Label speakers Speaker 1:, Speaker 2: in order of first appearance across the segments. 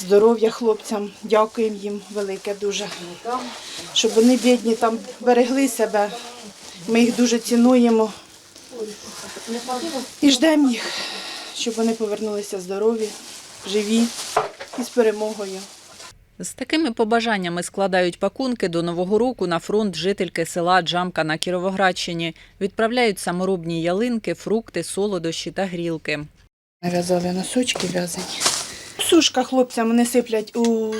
Speaker 1: здоров'я хлопцям. Дякуємо їм велике дуже. Щоб вони бідні там берегли себе. Ми їх дуже цінуємо. І ждемо їх, щоб вони повернулися здорові, живі і з перемогою.
Speaker 2: З такими побажаннями складають пакунки до Нового року на фронт жительки села Джамка на Кіровоградщині. Відправляють саморобні ялинки, фрукти, солодощі та грілки.
Speaker 1: Нав'язали носочки в'язані. Сушка хлопцям вони сиплять у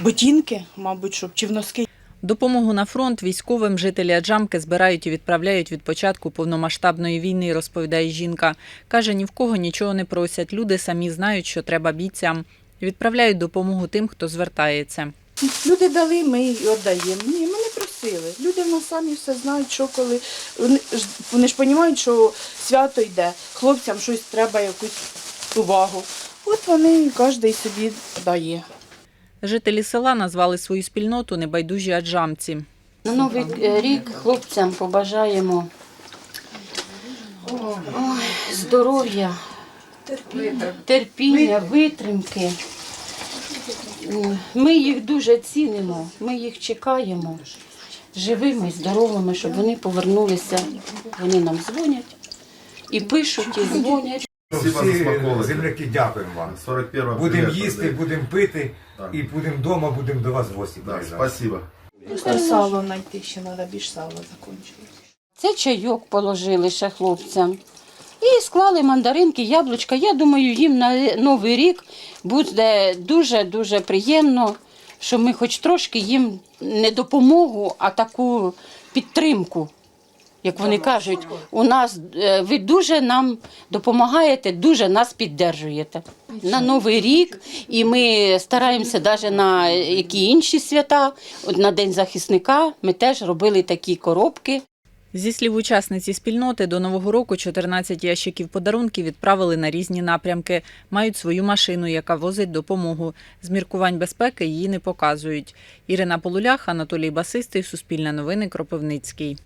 Speaker 1: ботинки, мабуть, щоб чи в носки.
Speaker 2: Допомогу на фронт військовим жителі Аджамки збирають і відправляють від початку повномасштабної війни, розповідає жінка. Каже, ні в кого нічого не просять. Люди самі знають, що треба бійцям. Відправляють допомогу тим, хто звертається.
Speaker 1: Люди дали, ми і віддаємо. Ні, ми не просили. Люди в нас самі все знають, що коли. Вони ж розуміють, що свято йде. Хлопцям щось треба, якусь увагу. От вони кожен собі дає.
Speaker 2: Жителі села назвали свою спільноту небайдужі аджамці.
Speaker 3: На новий рік хлопцям побажаємо ой, здоров'я, терпіння, витримки. Ми їх дуже цінимо, ми їх чекаємо живими, здоровими, щоб вони повернулися. Вони нам дзвонять і пишуть, і дзвонять.
Speaker 4: Спасибо за
Speaker 5: Всі
Speaker 4: смаколики.
Speaker 5: земляки дякуємо вам.
Speaker 4: 41
Speaker 5: Будемо
Speaker 4: привет
Speaker 5: їсти,
Speaker 4: передаю.
Speaker 5: будемо пити
Speaker 4: Так.
Speaker 5: і будемо вдома, будемо до вас в гості
Speaker 4: Да,
Speaker 5: приїжджати.
Speaker 4: спасибо.
Speaker 1: Просто сало знайти ще треба, більш сала закінчилось.
Speaker 3: Це чайок положили ще хлопцям. І склали мандаринки, яблучка. Я думаю, їм на Новий рік буде дуже-дуже приємно, що ми хоч трошки їм не допомогу, а таку підтримку. Як вони кажуть, у нас е, ви дуже нам допомагаєте, дуже нас піддержуєте. На Новий рік, і ми стараємося навіть на які інші свята, от на День захисника, ми теж робили такі коробки.
Speaker 2: Зі слів учасниці спільноти, до Нового року 14 ящиків подарунків відправили на різні напрямки. Мають свою машину, яка возить допомогу. З міркувань безпеки її не показують. Ірина Полулях, Анатолій Басистий, Суспільне новини, Кропивницький.